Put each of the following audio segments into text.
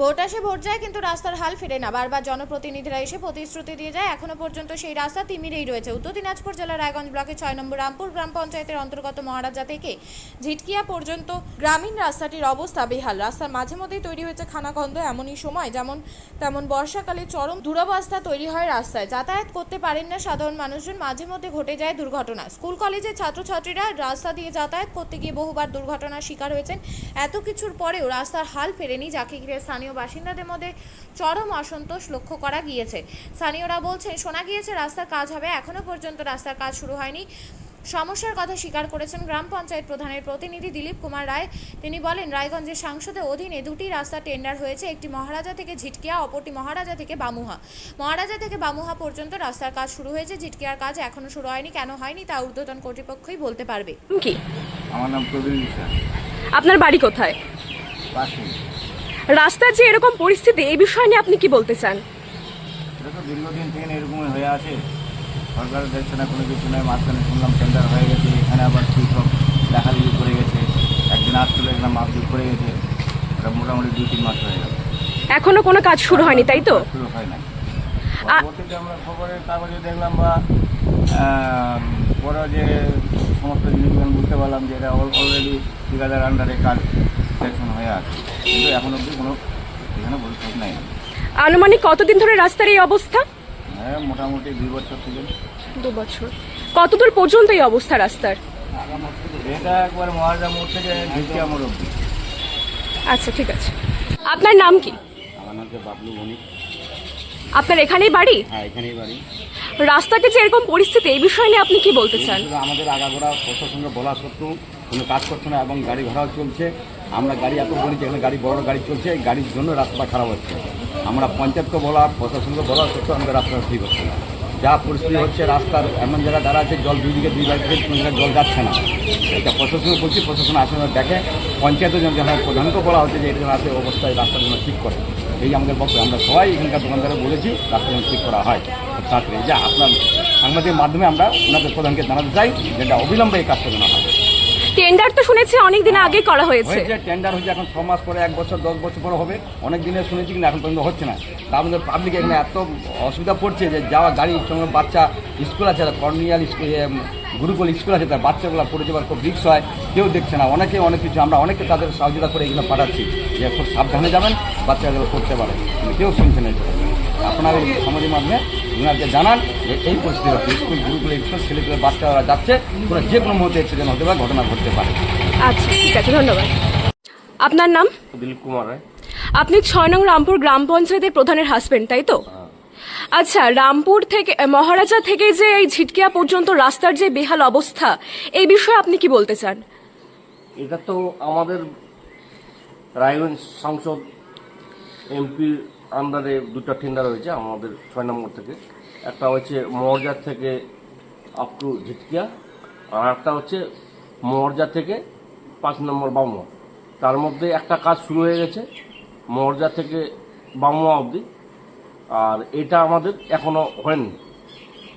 Vote আসে, vote যায়, কিন্তু রাস্তার হাল ফিরে না। বারবার জনপ্রতিনিধিরা এসে প্রতিশ্রুতি দিয়ে যায়। এখনও পর্যন্ত সেই রাস্তা তিমিরেই রয়েছে। উত্তর দিনাজপুর জেলার রায়গঞ্জ ব্লকের ছয় নম্বর রামপুর গ্রাম পঞ্চায়েতের অন্তর্গত মহারাজা থেকে ঝিটকিয়া পর্যন্ত গ্রামীণ রাস্তাটির অবস্থা বেহাল। রাস্তার মাঝে মধ্যেই তৈরি হয়েছে খানাখন্দ এমনই সময়। যেমন তেমন বর্ষাকালে চরম দুরবস্থা তৈরি হয় রাস্তায়। যাতায়াত করতে পারেন না সাধারণ মানুষজন। মাঝে মধ্যে ঘটে যায় দুর্ঘটনা। স্কুল কলেজের ছাত্রছাত্রীরা রাস্তা দিয়ে যাতায়াত করতে গিয়ে বহুবার দুর্ঘটনার শিকার হয়েছেন। এত কিছুর পরেও রাস্তার হাল ফেরেনি যাকে ঘিরে স্থানীয় বাসিন্দাদের মধ্যে চরম অসন্তোষ লক্ষ্য করা গিয়েছে। স্থানীয়রা বলছেন শোনা গিয়েছে রাস্তার কাজ হবে এখনও পর্যন্ত রাস্তার কাজ শুরু হয়নি। সমস্যার কথা স্বীকার করেছেন গ্রাম পঞ্চায়েত প্রধানের প্রতিনিধি দিলীপ কুমার রায়। তিনি বলেন রায়গঞ্জের সাংসদের অধীনে দুটি রাস্তা টেন্ডার হয়েছে একটি মহারাজা থেকে ঝিটকিয়া অপরটি মহারাজা থেকে বামুহা। মহারাজা থেকে বামুহা পর্যন্ত রাস্তার কাজ শুরু হয়েছে ঝিটকিয়ার কাজ এখনও শুরু হয়নি। কেন হয়নি তা ঊর্ধ্বতন কর্তৃপক্ষই বলতে পারবে। কি? আমার নাম প্রবীণ আপনার বাড়ি কোথায়? পাশে রাস্তার যে এরকম পরিস্থিতি এই বিষয় নিয়ে আপনি কি বলতে চান? দীর্ঘদিন থেকে এরকমই হয়ে আছে। সরকার দেখছে না কোনো কিছু নয়। মাঝখানে শুনলাম টেন্ডার হয়ে গেছে। এখানে আবার কী সব দেখালিখি করে গেছে। একদিন আসছিল এখানে মাপজুপ করে গেছে। এটা মোটামুটি দুই তিন মাস হয়ে গেল। এখনও কোনো কাজ শুরু হয়নি তাই তো? শুরু হয় না পরবর্তীতে আমরা খবরের কাগজে দেখলাম বা পরে যে সমস্ত জিনিসগুলো বুঝতে পারলাম যে এটা অলরেডি ঠিকাদার আন্ডারে কাজ। সেকশন হয়ে আছে। কিন্তু এখন অবধি কোনো এখানে ভবিষ্যৎ নেই। আনুমানিক কতদিন ধরে রাস্তার এই অবস্থা? হ্যাঁ মোটামুটি দুই বছর থেকে। দু বছর। কতদূর পর্যন্ত এই অবস্থা রাস্তার? এটা একবার মহারাজা মোড় থেকে ঝিলকি আমার অব্দি আচ্ছা ঠিক আছে। আপনার নাম কি? আমার নাম হচ্ছে বাবলু বণিক আপনার এখানেই বাড়ি? হ্যাঁ এখানেই বাড়ি। রাস্তাতে যে এরকম পরিস্থিতি এই বিষয় নিয়ে আপনি কি বলতে চান? আমাদের আগাগোড়া প্রশাসনকে বলা সত্ত্বেও কোনো কাজ করছে না এবং গাড়ি ঘোড়াও চলছে। আমরা গাড়ি এত বলি যে এখানে গাড়ি বড় গাড়ি চলছে, এই গাড়ির জন্য রাস্তা খারাপ হচ্ছে। আমরা পঞ্চায়েতকে বলা প্রশাসনকে বলা সত্ত্বেও আমাদের রাস্তাটা ঠিক হচ্ছে না। যা পরিস্থিতি হচ্ছে, রাস্তার এমন জায়গা দাঁড়া আছে, জল দুই দিকে, দুই বাড়ি থেকে কোনো জায়গায় জল যাচ্ছে না। এটা প্রশাসনকে বলছি, প্রশাসন আসে না, দেখে জন্য যেন প্রধানকে বলা হচ্ছে যে এটা আছে, অবস্থায় রাস্তার জন্য ঠিক করে। এই আমাদের বক্তব্য, আমরা সবাই এখানকার দোকানদারে বলেছি, রাস্তা যেন ঠিক করা হয়। তাড়াতাড়ি। যা আপনার সাংবাদিকের মাধ্যমে আমরা ওনাদের প্রধানকে জানাতে চাই, যেটা অবিলম্বে এই কাজটা যেন হয়। টেন্ডার তো শুনেছি অনেক দিন আগে করা হয়েছে। হয়েছে টেন্ডার হয়েছে এখন ছ মাস পরে এক বছর দশ বছর পরে হবে। অনেক দিনে শুনেছি কিন্তু এখন পর্যন্ত হচ্ছে না। তা আমাদের পাবলিক এখানে এত অসুবিধা পড়ছে যে যাওয়া গাড়ির সঙ্গে বাচ্চা স্কুল আছে কর্নিয়াল স্কুল গুরুকুল স্কুল আছে তার বাচ্চাগুলো পড়ে যাবার খুব রিক্স হয়। কেউ দেখছে না। অনেকে অনেক কিছু আমরা অনেকে তাদের সহযোগিতা করে এগুলো পাঠাচ্ছি যে খুব সাবধানে যাবেন বাচ্চাগুলো করতে পারে। কেউ শুনছে না এটা আপনার সমাজের মাধ্যমে ওনাকে জানান যে এই পরিস্থিতি স্কুল গুরুকুল স্কুল ছেলেগুলো বাচ্চারা যাচ্ছে কোনো যে কোনো মুহূর্তে অ্যাক্সিডেন্ট হতে পারে ঘটনা ঘটতে পারে। আচ্ছা ঠিক আছে ধন্যবাদ। আপনার নাম? দিলীপ কুমার রায়। আপনি ছয় নং রামপুর গ্রাম পঞ্চায়েতের প্রধানের হাজবেন্ড তাই তো? আচ্ছা রামপুর থেকে মহারাজা থেকে যে এই ঝিটকিয়া পর্যন্ত রাস্তার যে বেহাল অবস্থা এই বিষয়ে আপনি কি বলতে চান? এটা তো আমাদের রায়গঞ্জ সংসদ এমপির আন্ডারে দুটো টেন্ডার হয়েছে আমাদের ছয় নম্বর থেকে। একটা হচ্ছে মর্যার থেকে আপ টু ঝিটকিয়া, আর একটা হচ্ছে মর্যা থেকে পাঁচ নম্বর বামুয়া। তার মধ্যে একটা কাজ শুরু হয়ে গেছে, মর্যা থেকে বামুয়া অবধি। আর এটা আমাদের এখনও হয়নি।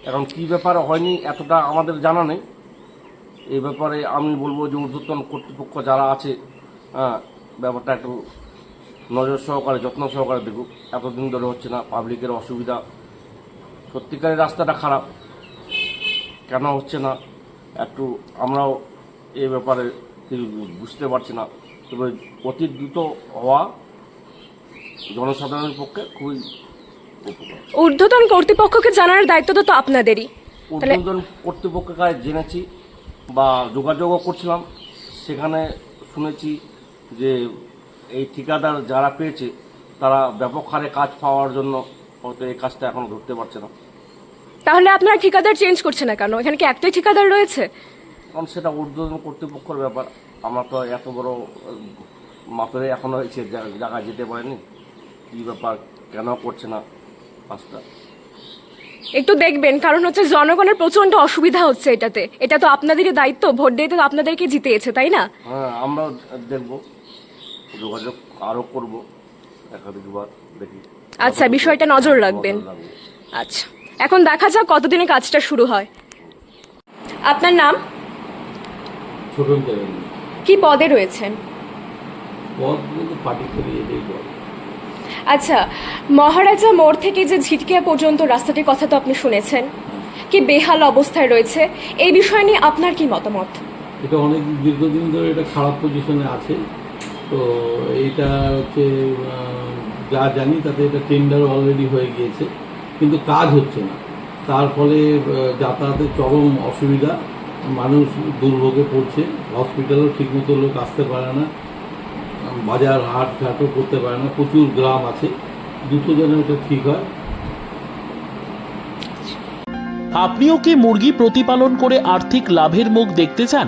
এখন কী ব্যাপারে হয়নি এতটা আমাদের জানা নেই। এই ব্যাপারে আমি বলব যে ঊর্ধ্বতন কর্তৃপক্ষ যারা আছে হ্যাঁ ব্যাপারটা একটু নজর সহকারে যত্ন সহকারে দেখুক এতদিন ধরে হচ্ছে না পাবলিকের অসুবিধা। সত্যিকারের রাস্তাটা খারাপ। কেন হচ্ছে না? একটু আমরাও এই ব্যাপারে কিছু বুঝতে পারছি না। তবে অতি দ্রুত হওয়া জনসাধারণের পক্ষে খুবই ঊর্ধ্বতন কর্তৃপক্ষকে জানানোর দায়িত্ব তো আপনাদেরই। উদ্বোধন কর্তৃপক্ষের কাছে জেনেছি বা যোগাযোগও করছিলাম। সেখানে শুনেছি যে এই ঠিকাদার যারা পেয়েছে তারা ব্যাপক হারে কাজ পাওয়ার জন্য হয়তো এই কাজটা এখন ধরতে পারছে না। তাহলে আপনারা ঠিকাদার চেঞ্জ করছে না কেন? এখানে কি একটাই ঠিকাদার রয়েছে? কারণ সেটা উদ্বোধন কর্তৃপক্ষের ব্যাপার। আমরা তো এত বড় মাপের এখনও সে জা- জায়গায় যেতে পারেনি। কী ব্যাপার কেন করছে না কাজটা? একটু দেখবেন কারণ হচ্ছে জনগণের প্রচণ্ড অসুবিধা হচ্ছে এটাতে। এটা তো আপনাদেরই দায়িত্ব ভোট দিয়ে তো আপনাদেরকে জিতিয়েছে তাই না? হ্যাঁ আমরাও দেখব। যোগাযোগ আরও করব একাধিকবার দেখি। আচ্ছা বিষয়টা নজর রাখবেন। আচ্ছা এখন দেখা যাক কতদিনে কাজটা শুরু হয়। আপনার নাম? কি পদে রয়েছেন? পদ কিন্তু পার্টি করে এটাই পদ। আচ্ছা মহারাজা মোড় থেকে যে ঝিটকিয়া পর্যন্ত রাস্তাটির কথা তো আপনি শুনেছেন কি বেহাল অবস্থায় রয়েছে? এই বিষয় নিয়ে আপনার কি মতামত? এটা অনেক দীর্ঘদিন ধরে এটা খারাপ পজিশনে আছে। তো এইটা হচ্ছে যা জানি তাতে এটা টেন্ডার অলরেডি হয়ে গিয়েছে, কিন্তু কাজ হচ্ছে না। তার ফলে যাতায়াতের চরম অসুবিধা, মানুষ দুর্ভোগে পড়ছে হসপিটালও ঠিকমতো লোক আসতে পারে না, বাজার হাট ঘাটও করতে পারে না, প্রচুর গ্রাম আছে দ্রুত যেন এটা ঠিক হয়। আপনিও কি মুরগি প্রতিপালন করে আর্থিক লাভের মুখ দেখতে চান?